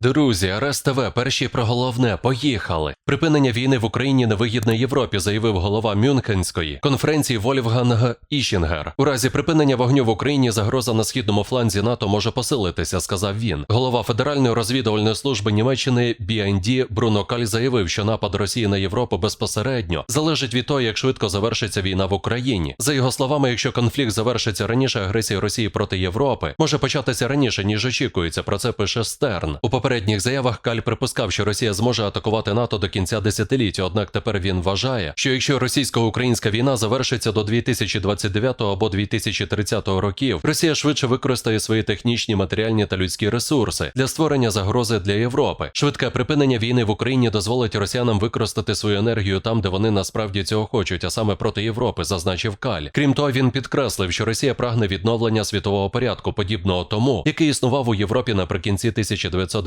Друзі, Арес ТВ, перші про головне, поїхали. Припинення війни в Україні невигідне Європі, заявив голова Мюнхенської конференції Вольфганг Ішінгер. У разі припинення вогню в Україні загроза на східному фланзі НАТО може посилитися, сказав він. Голова Федеральної розвідувальної служби Німеччини BND Бруно Каль заявив, що напад Росії на Європу безпосередньо залежить від того, як швидко завершиться війна в Україні. За його словами, якщо конфлікт завершиться раніше, агресія Росії проти Європи може початися раніше ніж очікується. Про це пише Стерн. У попередніх заявах Каль припускав, що Росія зможе атакувати НАТО до кінця десятиліття. Однак тепер він вважає, що якщо російсько-українська війна завершиться до 2029 або 2030 років, Росія швидше використає свої технічні, матеріальні та людські ресурси для створення загрози для Європи. Швидке припинення війни в Україні дозволить росіянам використати свою енергію там, де вони насправді цього хочуть, а саме проти Європи, зазначив Каль. Крім того, він підкреслив, що Росія прагне відновлення світового порядку, подібного тому, який існував у Європі наприкінці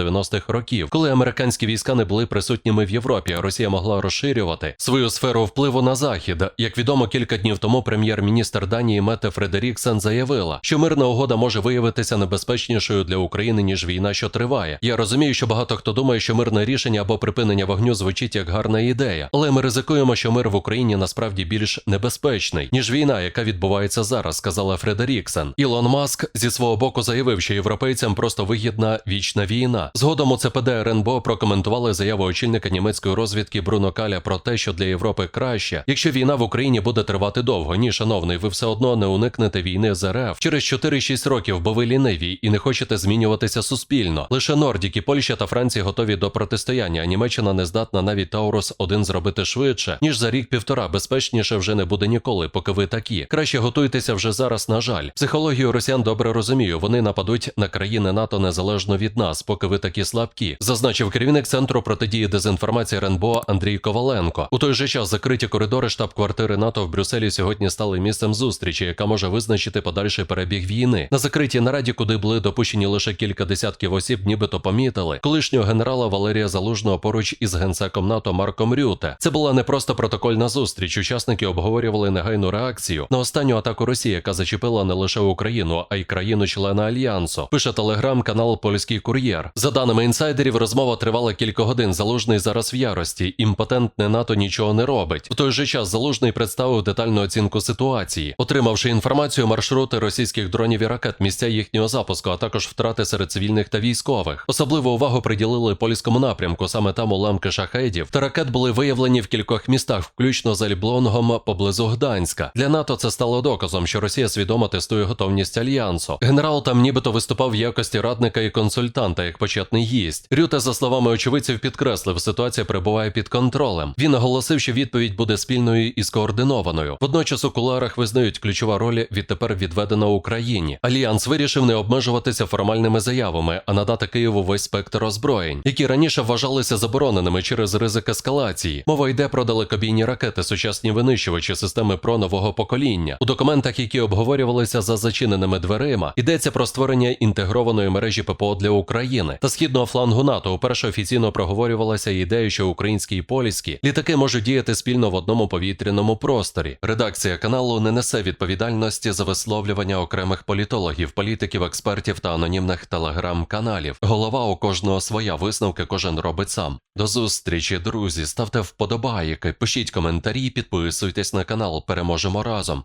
1990-х років, коли американські війська не були присутніми в Європі, Росія могла розширювати свою сферу впливу на захід. Як відомо, кілька днів тому прем'єр-міністр Данії Мете Фредеріксен заявила, що мирна угода може виявитися небезпечнішою для України ніж війна, що триває. Я розумію, що багато хто думає, що мирне рішення або припинення вогню звучить як гарна ідея, але ми ризикуємо, що мир в Україні насправді більш небезпечний ніж війна, яка відбувається зараз, сказала Фредеріксен. Ілон Маск зі свого боку заявив, що європейцям просто вигідна вічна війна. Згодом у ЦПД РНБО прокоментували заяву очільника німецької розвідки Бруно Каля про те, що для Європи краще, якщо війна в Україні буде тривати довго. Ні, шановний, ви все одно не уникнете війни з РФ через 4-6 років, бо ви ліниві і не хочете змінюватися суспільно. Лише Нордіки, Польща та Франція готові до протистояння. а Німеччина не здатна навіть Таурус 1 зробити швидше, ніж за рік-півтора. Безпечніше вже не буде ніколи, поки ви такі. Краще готуйтеся вже зараз. На жаль, психологію росіян добре розумію. Вони нападуть на країни НАТО незалежно від нас, поки ви такі слабкі, зазначив керівник центру протидії дезінформації РНБО Андрій Коваленко. У той же час закриті коридори штаб-квартири НАТО в Брюсселі сьогодні стали місцем зустрічі, яка може визначити подальший перебіг війни. На закритій нараді, куди були допущені лише кілька десятків осіб, нібито помітили колишнього генерала Валерія Залужного поруч із генсеком НАТО Марком Рюте. Це була не просто протокольна зустріч. Учасники обговорювали негайну реакцію на останню атаку Росії, яка зачепила не лише Україну, а й країну-члена альянсу. Пише телеграм-канал Польський кур'єр. За даними інсайдерів, розмова тривала кілька годин. Залужний зараз в ярості. Імпотентне НАТО нічого не робить. В той же час залужний представив детальну оцінку ситуації, отримавши інформацію маршрути російських дронів і ракет, місця їхнього запуску, а також втрати серед цивільних та військових. Особливу увагу приділили польському напрямку. Саме там уламки шахедів та ракет були виявлені в кількох містах, включно з Ельблонгом поблизу Гданська. Для НАТО це стало доказом, що Росія свідомо тестує готовність альянсу. Генерал там нібито виступав в якості радника і консультанта як почетний гість. Рюте, за словами очевидців, підкреслив, ситуація перебуває під контролем. Він наголосив, що відповідь буде спільною і скоординованою. Водночас у куларах визнають ключова роль відтепер відведена Україні. Альянс вирішив не обмежуватися формальними заявами, а надати Києву весь спектр озброєнь, які раніше вважалися забороненими через ризик ескалації. Мова йде про далекобійні ракети, сучасні винищувачі, системи ПРО нового покоління. У документах, які обговорювалися за зачиненими дверима, йдеться про створення інтегрованої мережі ППО для України та східного флангу НАТО. Уперше офіційно проговорювалася ідея, що українські і польські літаки можуть діяти спільно в одному повітряному просторі. Редакція каналу не несе відповідальності за висловлювання окремих політологів, політиків, експертів та анонімних телеграм-каналів. Голова у кожного своя висновки кожен робить сам. До зустрічі, друзі. Ставте вподобайки, пишіть коментарі, підписуйтесь на канал. Переможемо разом.